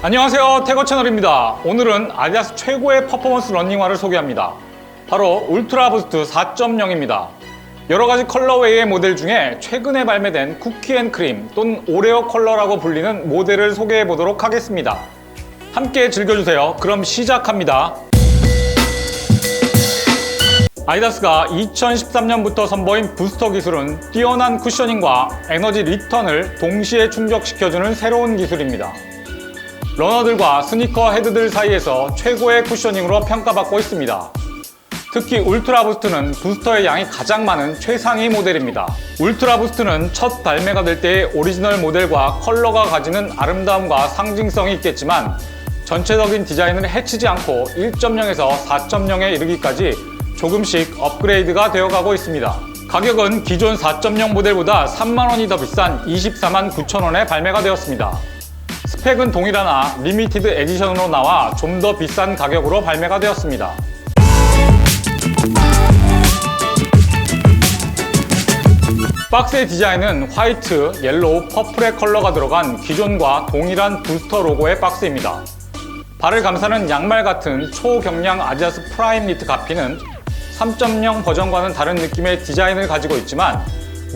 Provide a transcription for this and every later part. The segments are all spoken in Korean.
안녕하세요. 태거 채널입니다. 오늘은 아디다스 최고의 퍼포먼스 러닝화를 소개합니다. 바로 울트라 부스트 4.0입니다. 여러가지 컬러웨이의 모델 중에 최근에 발매된 쿠키앤크림 또는 오레오 컬러라고 불리는 모델을 소개해 보도록 하겠습니다. 함께 즐겨주세요. 그럼 시작합니다. 아디다스가 2013년부터 선보인 부스터 기술은 뛰어난 쿠셔닝과 에너지 리턴을 동시에 충족시켜주는 새로운 기술입니다. 러너들과 스니커 헤드들 사이에서 최고의 쿠셔닝으로 평가받고 있습니다. 특히 울트라 부스트는 부스터의 양이 가장 많은 최상위 모델입니다. 울트라 부스트는 첫 발매가 될 때의 오리지널 모델과 컬러가 가지는 아름다움과 상징성이 있겠지만 전체적인 디자인을 해치지 않고 1.0에서 4.0에 이르기까지 조금씩 업그레이드가 되어가고 있습니다. 가격은 기존 4.0 모델보다 3만원이 더 비싼 24만 9천원에 발매가 되었습니다. 스펙은 동일하나 리미티드 에디션으로 나와 좀 더 비싼 가격으로 발매가 되었습니다. 박스의 디자인은 화이트, 옐로우, 퍼플의 컬러가 들어간 기존과 동일한 부스터 로고의 박스입니다. 발을 감싸는 양말 같은 초경량 아디다스 프라임 니트 가피는 3.0 버전과는 다른 느낌의 디자인을 가지고 있지만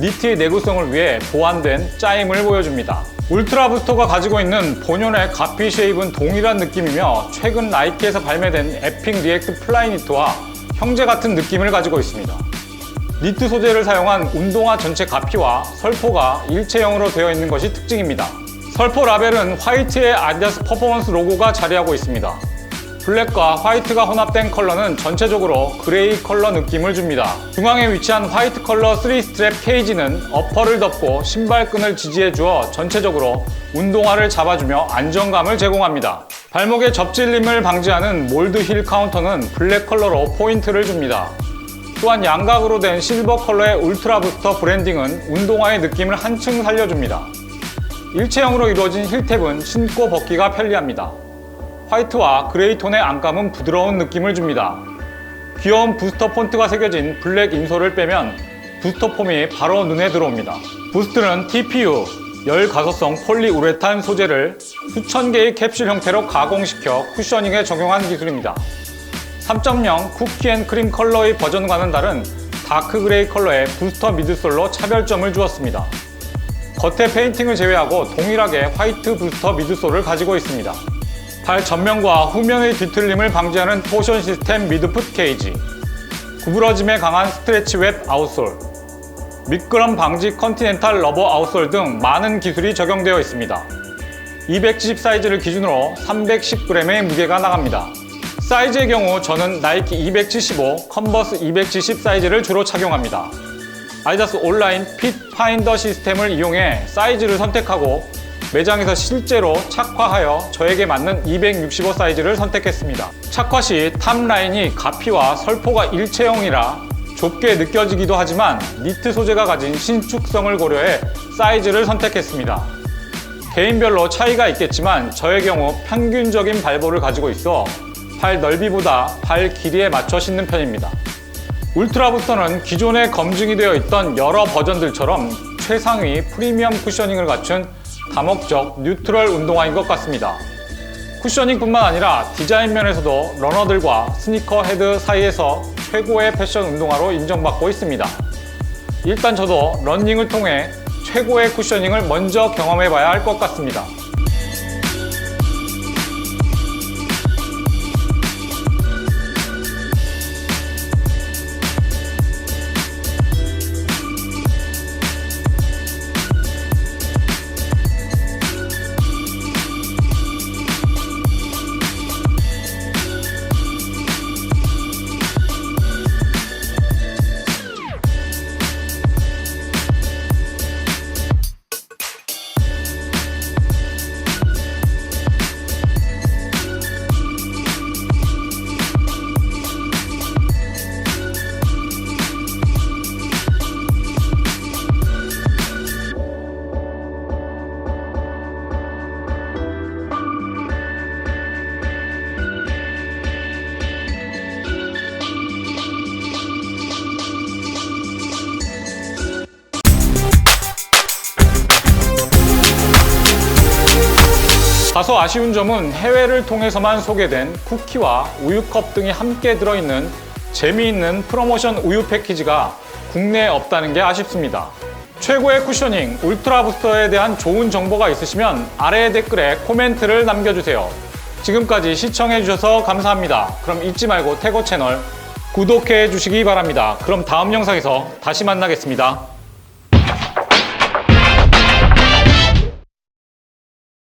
니트의 내구성을 위해 보완된 짜임을 보여줍니다. 울트라 부스터가 가지고 있는 본연의 가피 쉐입은 동일한 느낌이며 최근 나이키에서 발매된 에픽 리액트 플라이 니트와 형제 같은 느낌을 가지고 있습니다. 니트 소재를 사용한 운동화 전체 가피와 설포가 일체형으로 되어 있는 것이 특징입니다. 설포 라벨은 화이트의 아디다스 퍼포먼스 로고가 자리하고 있습니다. 블랙과 화이트가 혼합된 컬러는 전체적으로 그레이 컬러 느낌을 줍니다. 중앙에 위치한 화이트 컬러 3스트랩 케이지는 어퍼를 덮고 신발끈을 지지해 주어 전체적으로 운동화를 잡아주며 안정감을 제공합니다. 발목의 접질림을 방지하는 몰드 힐 카운터는 블랙 컬러로 포인트를 줍니다. 또한 양각으로 된 실버 컬러의 울트라 부스터 브랜딩은 운동화의 느낌을 한층 살려줍니다. 일체형으로 이루어진 힐탭은 신고 벗기가 편리합니다. 화이트와 그레이 톤의 안감은 부드러운 느낌을 줍니다. 귀여운 부스터 폰트가 새겨진 블랙 인솔을 빼면 부스터 폼이 바로 눈에 들어옵니다. 부스트는 TPU, 열 가소성 폴리우레탄 소재를 수천 개의 캡슐 형태로 가공시켜 쿠셔닝에 적용한 기술입니다. 3.0 쿠키앤 크림 컬러의 버전과는 다른 다크 그레이 컬러의 부스터 미드솔로 차별점을 주었습니다. 겉에 페인팅을 제외하고 동일하게 화이트 부스터 미드솔을 가지고 있습니다. 발 전면과 후면의 뒤틀림을 방지하는 토션 시스템 미드풋 케이지, 구부러짐에 강한 스트레치 웹 아웃솔, 미끄럼 방지 컨티넨탈 러버 아웃솔 등 많은 기술이 적용되어 있습니다. 270 사이즈를 기준으로 310g의 무게가 나갑니다. 사이즈의 경우 저는 나이키 275, 컨버스 270 사이즈를 주로 착용합니다. 아디다스 온라인 핏 파인더 시스템을 이용해 사이즈를 선택하고 매장에서 실제로 착화하여 저에게 맞는 265 사이즈를 선택했습니다. 착화 시 탑라인이 가피와 설포가 일체형이라 좁게 느껴지기도 하지만 니트 소재가 가진 신축성을 고려해 사이즈를 선택했습니다. 개인별로 차이가 있겠지만 저의 경우 평균적인 발볼을 가지고 있어 발 넓이보다 발 길이에 맞춰 신는 편입니다. 울트라 부스터는 기존에 검증이 되어 있던 여러 버전들처럼 최상위 프리미엄 쿠셔닝을 갖춘 다목적 뉴트럴 운동화인 것 같습니다. 쿠셔닝뿐만 아니라 디자인 면에서도 러너들과 스니커 헤드 사이에서 최고의 패션 운동화로 인정받고 있습니다. 일단 저도 런닝을 통해 최고의 쿠셔닝을 먼저 경험해 봐야 할 것 같습니다. 다소 아쉬운 점은 해외를 통해서만 소개된 쿠키와 우유컵 등이 함께 들어있는 재미있는 프로모션 우유 패키지가 국내에 없다는 게 아쉽습니다. 최고의 쿠셔닝 울트라 부스터에 대한 좋은 정보가 있으시면 아래 댓글에 코멘트를 남겨주세요. 지금까지 시청해주셔서 감사합니다. 그럼 잊지 말고 태고 채널 구독해 주시기 바랍니다. 그럼 다음 영상에서 다시 만나겠습니다.